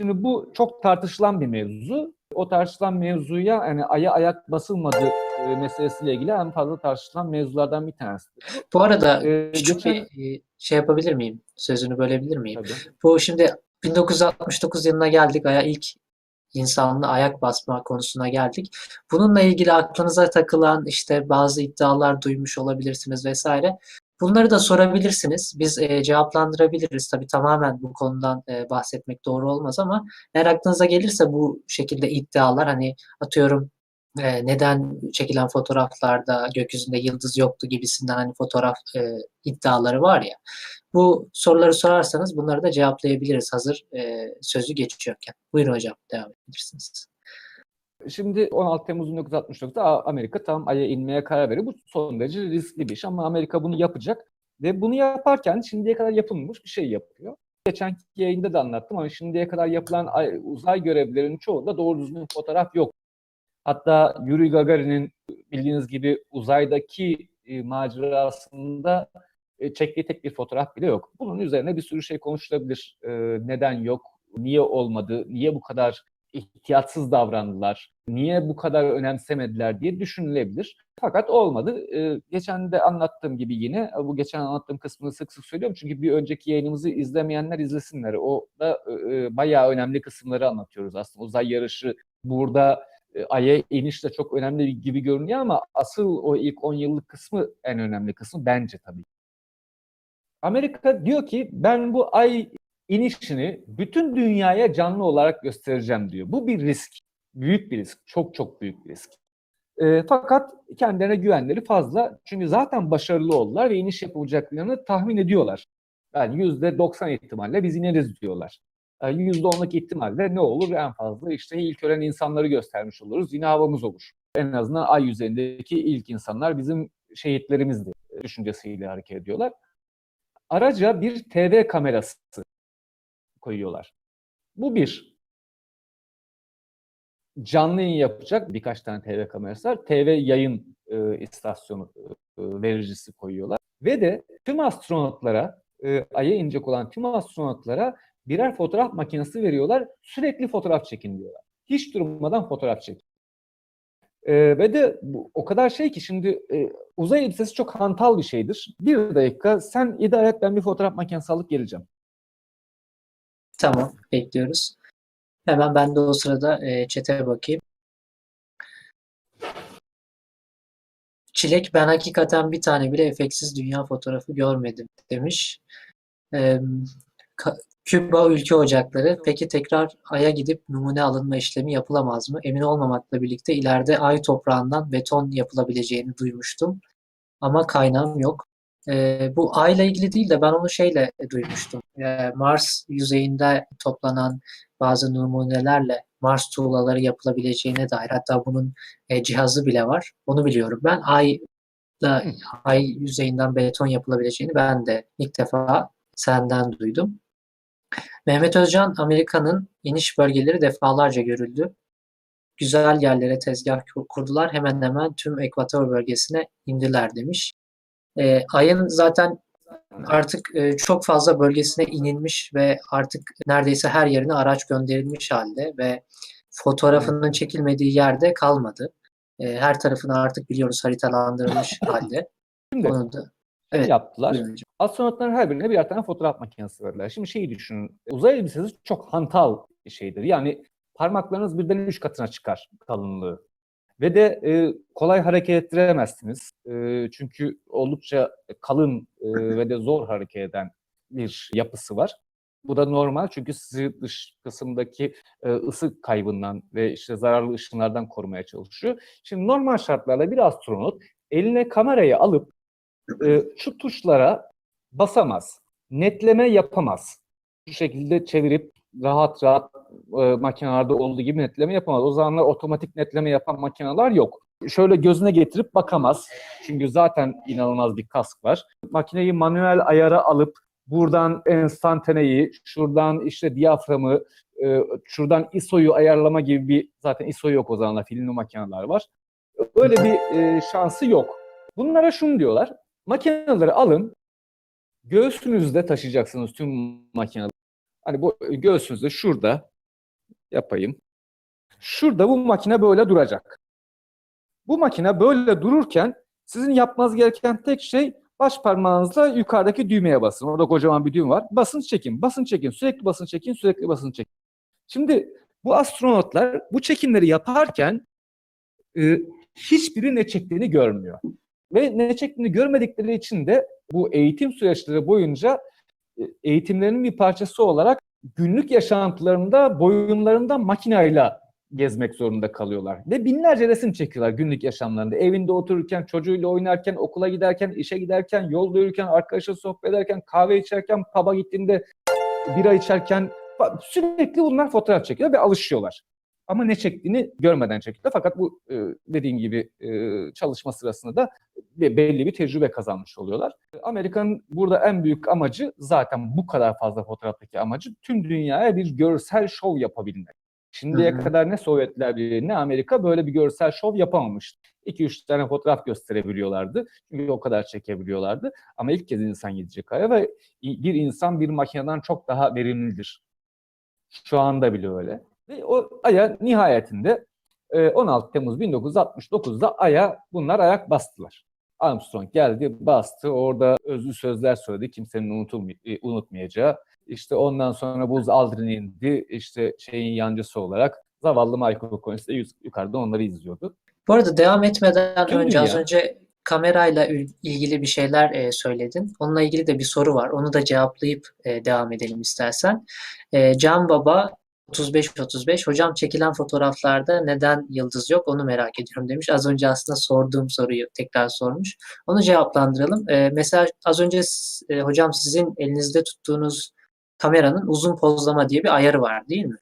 Şimdi bu çok tartışılan bir mevzu. O tartışılan mevzuya yani aya ayak basılmadı e, meselesiyle ilgili en fazla tartışılan mevzulardan bir tanesi. Bu arada Ee, küçük geçen- bir e, şey yapabilir miyim? Sözünü bölebilir miyim? Tabii. Bu şimdi 1969 yılına geldik. Aya ilk insanlı ayak basma konusuna geldik. Bununla ilgili aklınıza takılan işte bazı iddialar duymuş olabilirsiniz vesaire. Bunları da sorabilirsiniz. Biz e, cevaplandırabiliriz. Tabii tamamen bu konudan e, bahsetmek doğru olmaz ama eğer aklınıza gelirse bu şekilde iddialar hani atıyorum e, neden çekilen fotoğraflarda gökyüzünde yıldız yoktu gibisinden hani fotoğraf e, iddiaları var ya. Bu soruları sorarsanız bunları da cevaplayabiliriz hazır e, sözü geçiyorken. Buyurun hocam devam edebilirsiniz. Şimdi 16 Temmuz 1969'da A- Amerika tam Ay'a inmeye karar veriyor. Bu son derece riskli bir iş ama Amerika bunu yapacak. Ve bunu yaparken şimdiye kadar yapılmamış bir şey yapıyor. Geçen yayında da anlattım ama şimdiye kadar yapılan ay- uzay görevlerinin çoğunda doğru düzgün fotoğraf yok. Hatta Yuri Gagarin'in bildiğiniz gibi uzaydaki e, macerasında e, çektiği tek bir fotoğraf bile yok. Bunun üzerine bir sürü şey konuşulabilir. E, neden yok? Niye olmadı? Niye bu kadar ihtiyatsız davrandılar? Niye bu kadar önemsemediler diye düşünülebilir. Fakat olmadı. Ee, geçen de anlattığım gibi yine bu geçen anlattığım kısmını sık sık söylüyorum. Çünkü bir önceki yayınımızı izlemeyenler izlesinler. O da e, bayağı önemli kısımları anlatıyoruz aslında. Uzay yarışı burada e, Ay'a iniş de çok önemli gibi görünüyor ama asıl o ilk 10 yıllık kısmı en önemli kısmı bence tabii. Amerika diyor ki ben bu Ay inişini bütün dünyaya canlı olarak göstereceğim diyor. Bu bir risk. Büyük bir risk. Çok çok büyük bir risk. E, fakat kendilerine güvenleri fazla. Çünkü zaten başarılı oldular ve iniş yapılacaklarını tahmin ediyorlar. Yani yüzde 90 ihtimalle biz ineriz diyorlar. Yani yüzde onluk ihtimalle ne olur en fazla işte ilk ölen insanları göstermiş oluruz. Yine havamız olur. En azından ay yüzeyindeki ilk insanlar bizim şehitlerimizdi düşüncesiyle hareket ediyorlar. Araca bir TV kamerası koyuyorlar. Bu bir. Canlı yayın yapacak birkaç tane TV kamerası var. TV yayın e, istasyonu e, vericisi koyuyorlar. Ve de tüm astronotlara, e, Ay'a inecek olan tüm astronotlara birer fotoğraf makinesi veriyorlar. Sürekli fotoğraf çekin diyorlar. Hiç durmadan fotoğraf çekin. E, ve de bu, o kadar şey ki şimdi e, uzay elbisesi çok hantal bir şeydir. Bir dakika sen idare et ben bir fotoğraf makinesi alıp geleceğim. Tamam bekliyoruz. Hemen ben de o sırada e, chat'e bakayım. Çilek ben hakikaten bir tane bile efektsiz dünya fotoğrafı görmedim demiş. Ka- Küba Ülke Ocakları. Peki tekrar Ay'a gidip numune alınma işlemi yapılamaz mı? Emin olmamakla birlikte ileride Ay toprağından beton yapılabileceğini duymuştum. Ama kaynağım yok. Ee, bu Ay'la ilgili değil de ben onu şeyle duymuştum. Ee, Mars yüzeyinde toplanan bazı numunelerle Mars tuğlaları yapılabileceğine dair hatta bunun e, cihazı bile var. Onu biliyorum. Ben Ay'la Ay yüzeyinden beton yapılabileceğini ben de ilk defa senden duydum. Mehmet Özcan, Amerika'nın iniş bölgeleri defalarca görüldü. Güzel yerlere tezgah kur- kurdular. Hemen hemen tüm ekvator bölgesine indiler demiş. Ee, Ay'ın zaten artık e, çok fazla bölgesine inilmiş ve artık neredeyse her yerine araç gönderilmiş halde ve fotoğrafının çekilmediği yerde kalmadı. E, her tarafını artık biliyoruz haritalandırılmış halde. Şimdi Onu da evet, yaptılar. buyurun. Astronotların her birine birer tane fotoğraf makinesi verdiler. Şimdi şeyi düşünün. Uzay elbisesi çok hantal bir şeydir. Yani parmaklarınız birden üç katına çıkar kalınlığı. Ve de e, kolay hareket ettiremezsiniz. E, çünkü oldukça kalın e, ve de zor hareket eden bir yapısı var. Bu da normal çünkü sizi dış kısımdaki e, ısı kaybından ve işte zararlı ışınlardan korumaya çalışıyor. Şimdi normal şartlarda bir astronot eline kamerayı alıp e, şu tuşlara basamaz. Netleme yapamaz. Bu şekilde çevirip rahat rahat e, makinelerde olduğu gibi netleme yapamaz. O zamanlar otomatik netleme yapan makineler yok. Şöyle gözüne getirip bakamaz. Çünkü zaten inanılmaz bir kask var. Makineyi manuel ayara alıp buradan enstantaneyi, şuradan işte diyaframı, e, şuradan ISO'yu ayarlama gibi bir zaten ISO yok o zamanlar filmli makineler var. Öyle bir e, şansı yok. Bunlara şunu diyorlar. Makineleri alın, göğsünüzde taşıyacaksınız tüm makineleri. Hani bu göğsünüzde şurada Yapayım. Şurada bu makine böyle duracak. Bu makine böyle dururken sizin yapmanız gereken tek şey baş parmağınızla yukarıdaki düğmeye basın. Orada kocaman bir düğüm var. Basın çekin, basın çekin, sürekli basın çekin, sürekli basın çekin. Şimdi bu astronotlar bu çekimleri yaparken e, hiçbiri ne çektiğini görmüyor. Ve ne çektiğini görmedikleri için de bu eğitim süreçleri boyunca e, eğitimlerinin bir parçası olarak günlük yaşantılarında boyunlarında makinayla gezmek zorunda kalıyorlar. Ve binlerce resim çekiyorlar günlük yaşamlarında. Evinde otururken, çocuğuyla oynarken, okula giderken, işe giderken, yolda yürürken, arkadaşla sohbet ederken, kahve içerken, pub'a gittiğinde bira içerken sürekli bunlar fotoğraf çekiyor ve alışıyorlar. Ama ne çektiğini görmeden çekiyor. Fakat bu dediğim gibi çalışma sırasında da be- belli bir tecrübe kazanmış oluyorlar. Amerika'nın burada en büyük amacı zaten bu kadar fazla fotoğraftaki amacı tüm dünyaya bir görsel şov yapabilmek. Şimdiye Hı hı. kadar ne Sovyetler Birliği ne Amerika böyle bir görsel şov yapamamıştı. 2-3 tane fotoğraf gösterebiliyorlardı. Çünkü o kadar çekebiliyorlardı. Ama ilk kez insan gidecek aya ve bir insan bir makineden çok daha verimlidir. Şu anda bile öyle. Ve o aya nihayetinde e, 16 Temmuz 1969'da aya bunlar ayak bastılar. Armstrong geldi, bastı. Orada özlü sözler söyledi. Kimsenin unutulmay- e, unutmayacağı. İşte ondan sonra Buzz Aldrin indi. İşte şeyin yancısı olarak zavallı Michael Collins de yukarıda onları izliyordu. Bu arada devam etmeden Tüm önce az dünya. önce kamerayla ilgili bir şeyler e, söyledin. Onunla ilgili de bir soru var. Onu da cevaplayıp e, devam edelim istersen. E, Can Baba 35-35 hocam çekilen fotoğraflarda neden yıldız yok onu merak ediyorum demiş. Az önce aslında sorduğum soruyu tekrar sormuş. Onu cevaplandıralım. E, mesela az önce e, hocam sizin elinizde tuttuğunuz kameranın uzun pozlama diye bir ayarı var değil mi?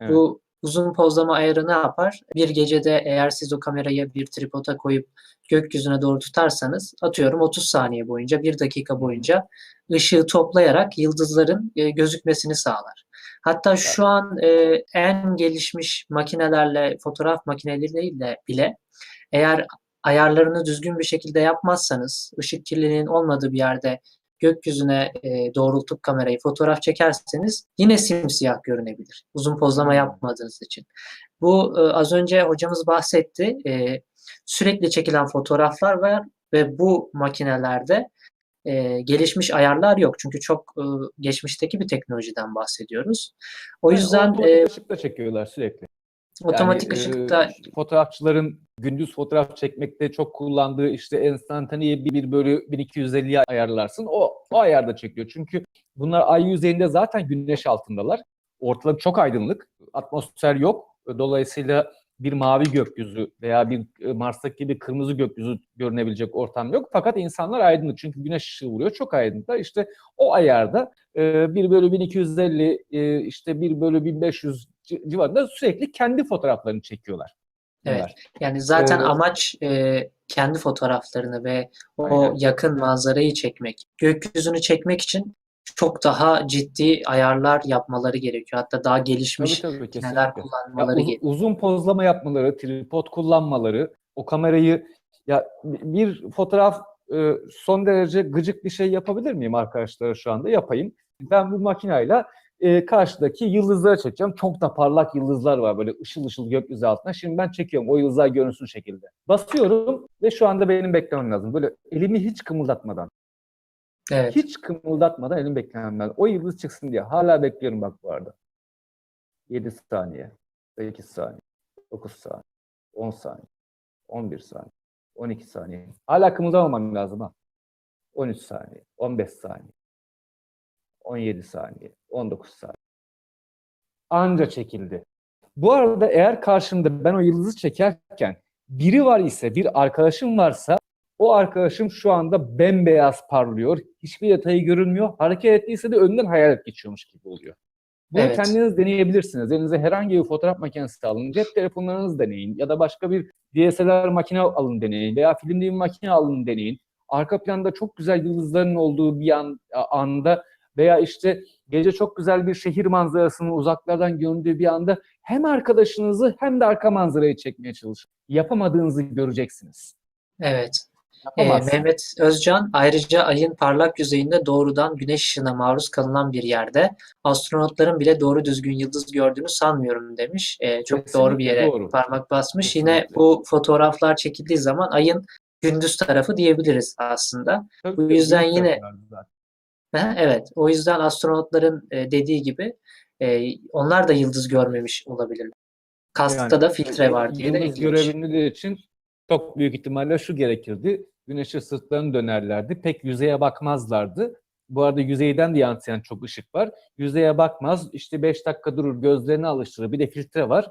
Evet. Bu uzun pozlama ayarı ne yapar? Bir gecede eğer siz o kamerayı bir tripoda koyup gökyüzüne doğru tutarsanız atıyorum 30 saniye boyunca, 1 dakika boyunca ışığı toplayarak yıldızların e, gözükmesini sağlar. Hatta şu an e, en gelişmiş makinelerle, fotoğraf makineleriyle bile eğer ayarlarını düzgün bir şekilde yapmazsanız, ışık kirliliğinin olmadığı bir yerde gökyüzüne e, doğrultup kamerayı fotoğraf çekerseniz yine simsiyah görünebilir. Uzun pozlama Hmm. yapmadığınız için. Bu e, az önce hocamız bahsetti. E, sürekli çekilen fotoğraflar var ve bu makinelerde e, gelişmiş ayarlar yok. Çünkü çok e, geçmişteki bir teknolojiden bahsediyoruz. O Yani yüzden otomatik e, ışıkla çekiyorlar sürekli. otomatik Yani, e, ışıkta fotoğrafçıların gündüz fotoğraf çekmekte çok kullandığı işte enstantaneyi 1 bölü 1250'ye ayarlarsın. O, o ayarda çekiyor. Çünkü bunlar ay yüzeyinde zaten güneş altındalar. Ortalık çok aydınlık. Atmosfer yok. Dolayısıyla bir mavi gökyüzü veya bir e, Mars'taki gibi kırmızı gökyüzü görünebilecek ortam yok. Fakat insanlar aydınlık. Çünkü güneş ışığı vuruyor. Çok aydınlıklar. İşte o ayarda e, 1 bölü 1250 e, işte 1 bölü 1500 ci- civarında sürekli kendi fotoğraflarını çekiyorlar. Evet. bunlar. Yani zaten Ee, amaç e, kendi fotoğraflarını ve o Aynen. yakın manzarayı çekmek. Gökyüzünü çekmek için çok daha ciddi ayarlar yapmaları gerekiyor. Hatta daha gelişmiş Tabii tabii kesinlikle. Ya kullanmaları uz- gerekiyor. uzun pozlama yapmaları, tripod kullanmaları, o kamerayı ya bir fotoğraf e, son derece gıcık bir şey yapabilir miyim arkadaşlar şu anda? Yapayım. Ben bu makinayla e, karşıdaki yıldızları çekeceğim. Çok da parlak yıldızlar var böyle ışıl ışıl gökyüzü altında. Şimdi ben çekiyorum o yıldızlar görünsün şekilde. Basıyorum ve şu anda benim beklemem lazım. Böyle elimi hiç kımıldatmadan. Evet. Hiç kımıldatmadan elim beklemem lazım. O yıldız çıksın diye. Hala bekliyorum bak bu arada. 7 saniye, 8 saniye, 9 saniye, 10 saniye, 11 saniye, 12 saniye. Hala kımıldamamam lazım ha. 13 saniye, 15 saniye, 17 saniye, 19 saniye. Anca çekildi. Bu arada eğer karşımda ben o yıldızı çekerken biri var ise, bir arkadaşım varsa o arkadaşım şu anda bembeyaz parlıyor. Hiçbir detayı görünmüyor. Hareket ettiyse de önünden hayalet geçiyormuş gibi oluyor. Bunu Evet. kendiniz deneyebilirsiniz. Elinize herhangi bir fotoğraf makinesi alın. Cep telefonlarınızı deneyin. Ya da başka bir DSLR makine alın deneyin. Veya filmli bir makine alın deneyin. Arka planda çok güzel yıldızların olduğu bir an, anda veya işte gece çok güzel bir şehir manzarasının uzaklardan göründüğü bir anda hem arkadaşınızı hem de arka manzarayı çekmeye çalışın. Yapamadığınızı göreceksiniz. Evet. Yapamazsın. Mehmet Özcan ayrıca ayın parlak yüzeyinde doğrudan güneş ışığına maruz kalınan bir yerde astronotların bile doğru düzgün yıldız gördüğünü sanmıyorum demiş. Ee, çok doğru bir Kesinlikle yere doğru. parmak basmış. Yine Kesinlikle. bu fotoğraflar çekildiği zaman ayın gündüz tarafı diyebiliriz aslında. Tabii bu yüzden yine-. Hı, Evet, o yüzden astronotların e, dediği gibi e, onlar da yıldız görmemiş olabilirler. Kaskta Yani da filtre var diye de eklemiş. görebilmeleri için çok büyük ihtimalle şu gerekirdi. Güneşe sırtlarını dönerlerdi. Pek yüzeye bakmazlardı. Bu arada yüzeyden de yansıyan çok ışık var. Yüzeye bakmaz. İşte 5 dakika durur, gözlerini alıştırır. Bir de filtre var.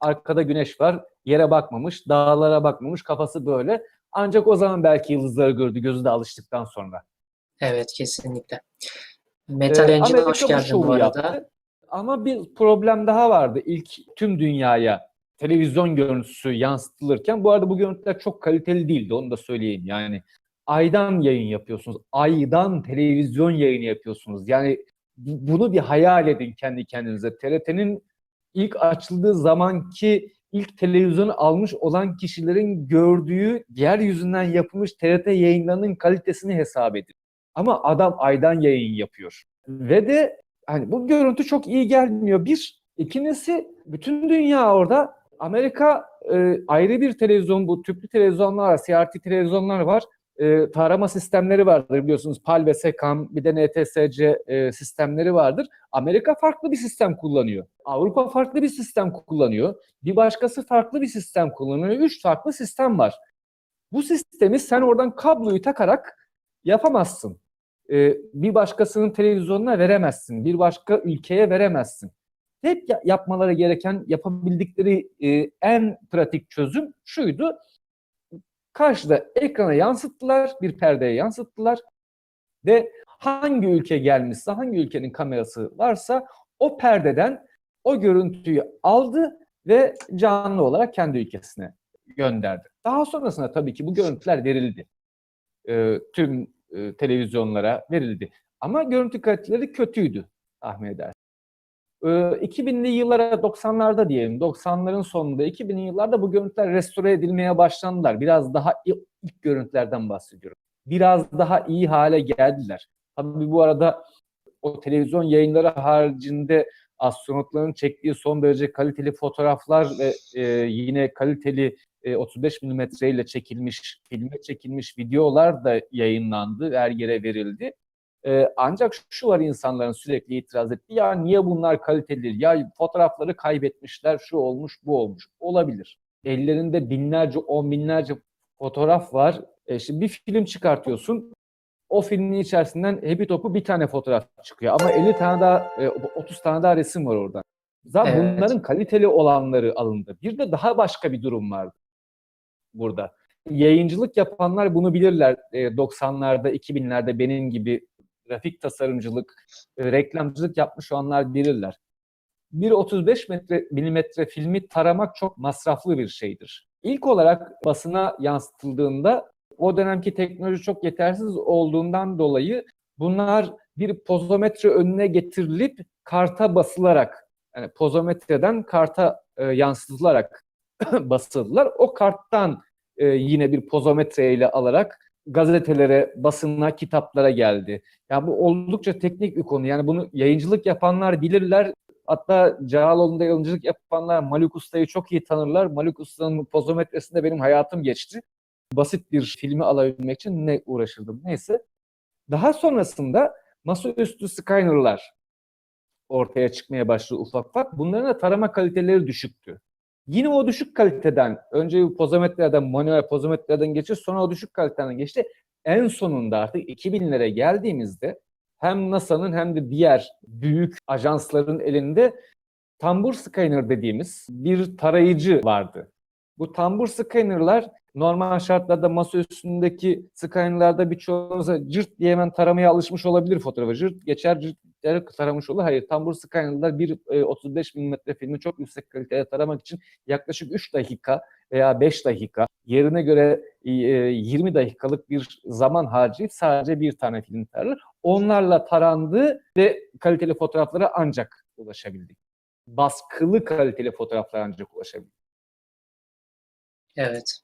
Arkada güneş var. Yere bakmamış, dağlara bakmamış, kafası böyle. Ancak o zaman belki yıldızları gördü gözü de alıştıktan sonra. Evet, kesinlikle. Metal Ee, Amerika hoş geldin bu arada. yaptı. Ama bir problem daha vardı. İlk tüm dünyaya televizyon görüntüsü yansıtılırken bu arada bu görüntüler çok kaliteli değildi onu da söyleyeyim. Yani aydan yayın yapıyorsunuz. Aydan televizyon yayını yapıyorsunuz. Yani bu- bunu bir hayal edin kendi kendinize. TRT'nin ilk açıldığı zamanki ilk televizyonu almış olan kişilerin gördüğü yeryüzünden yapılmış TRT yayınlarının kalitesini hesap edin. Ama adam aydan yayın yapıyor. Ve de hani bu görüntü çok iyi gelmiyor. Bir, ikincisi bütün dünya orada. Amerika e, ayrı bir televizyon bu tüplü televizyonlar CRT televizyonlar var. E, tarama sistemleri vardır biliyorsunuz. PAL ve SECAM bir de NTSC e, sistemleri vardır. Amerika farklı bir sistem kullanıyor. Avrupa farklı bir sistem kullanıyor. Bir başkası farklı bir sistem kullanıyor. Üç farklı sistem var. Bu sistemi sen oradan kabloyu takarak yapamazsın. Ee, bir başkasının televizyonuna veremezsin. Bir başka ülkeye veremezsin. Tek ya- yapmaları gereken, yapabildikleri e, en pratik çözüm şuydu. Karşıda ekrana yansıttılar, bir perdeye yansıttılar ve hangi ülke gelmişse, hangi ülkenin kamerası varsa o perdeden o görüntüyü aldı ve canlı olarak kendi ülkesine gönderdi. Daha sonrasında tabii ki bu görüntüler verildi. Ee, tüm e, televizyonlara verildi. Ama görüntü kaliteleri kötüydü tahmin edersin. Ee, 2000'li yıllara 90'larda diyelim 90'ların sonunda 2000'li yıllarda bu görüntüler restore edilmeye başlandılar. Biraz daha ilk, ilk görüntülerden bahsediyorum. Biraz daha iyi hale geldiler. Tabii bu arada o televizyon yayınları haricinde astronotların çektiği son derece kaliteli fotoğraflar ve e, yine kaliteli e, 35 milimetre ile çekilmiş, filme çekilmiş videolar da yayınlandı, her yere verildi. E, ancak şu var insanların sürekli itiraz ettiği, ya niye bunlar kaliteli değil? Ya fotoğrafları kaybetmişler, şu olmuş, bu olmuş. Olabilir. Ellerinde binlerce, on binlerce fotoğraf var. E, şimdi bir film çıkartıyorsun, o filmin içerisinden hepi topu bir tane fotoğraf çıkıyor. Ama 50 tane daha, e, 30 tane daha resim var orada. Zaten Evet. bunların kaliteli olanları alındı. Bir de daha başka bir durum vardı burada. Yayıncılık yapanlar bunu bilirler. E, 90'larda, 2000'lerde benim gibi grafik tasarımcılık, e, reklamcılık yapmış olanlar bilirler. Bir 35 metre, milimetre filmi taramak çok masraflı bir şeydir. İlk olarak basına yansıtıldığında o dönemki teknoloji çok yetersiz olduğundan dolayı bunlar bir pozometre önüne getirilip karta basılarak yani pozometreden karta e, yansıtılarak basıldılar. O karttan e, yine bir pozometre ile alarak gazetelere, basına, kitaplara geldi. Yani bu oldukça teknik bir konu. Yani bunu yayıncılık yapanlar bilirler. Hatta Cağaloğlu'nda yayıncılık yapanlar Maluk Usta'yı çok iyi tanırlar. Maluk Usta'nın pozometresinde benim hayatım geçti. Basit bir filmi alabilmek için ne uğraşırdım. Neyse. Daha sonrasında masaüstü scanner'lar ortaya çıkmaya başladı ufak ufak. Bunların da tarama kaliteleri düşüktü. Yine o düşük kaliteden, önce bu manuel pozometrelerden geçti, sonra o düşük kaliteden geçti. En sonunda artık 2000'lere geldiğimizde hem NASA'nın hem de diğer büyük ajansların elinde tambur scanner dediğimiz bir tarayıcı vardı. Bu tambur scanner'lar normal şartlarda masa üstündeki scanner'larda birçoğunuz cırt diye hemen taramaya alışmış olabilir fotoğrafı. Cırt geçer cırt der, taramış olur. Hayır tambur scanner'lar bir e, 35 mm filmi çok yüksek kalitede taramak için yaklaşık 3 dakika veya 5 dakika yerine göre e, 20 dakikalık bir zaman harcayıp sadece bir tane film tararlar. Onlarla tarandı ve kaliteli fotoğraflara ancak ulaşabildik. Baskılı kaliteli fotoğraflara ancak ulaşabildik. Evet.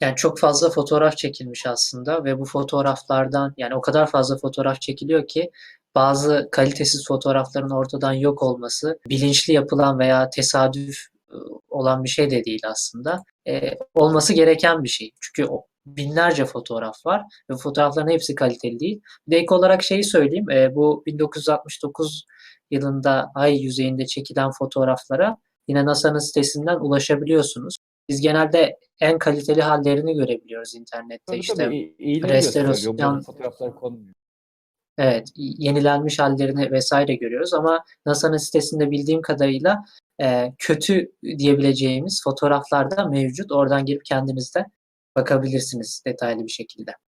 Yani çok fazla fotoğraf çekilmiş aslında ve bu fotoğraflardan yani o kadar fazla fotoğraf çekiliyor ki bazı kalitesiz fotoğrafların ortadan yok olması bilinçli yapılan veya tesadüf e, olan bir şey de değil aslında. E, olması gereken bir şey. Çünkü binlerce fotoğraf var ve fotoğrafların hepsi kaliteli değil. Bir de ek olarak şeyi söyleyeyim. e, bu 1969 yılında ay yüzeyinde çekilen fotoğraflara yine NASA'nın sitesinden ulaşabiliyorsunuz. Biz genelde en kaliteli hallerini görebiliyoruz internette. Tabii İşte tabii restorasyon- fotoğraflar konmuyor. Evet, yenilenmiş hallerini vesaire görüyoruz ama NASA'nın sitesinde bildiğim kadarıyla e, kötü diyebileceğimiz fotoğraflar da mevcut. Oradan girip kendiniz de bakabilirsiniz detaylı bir şekilde.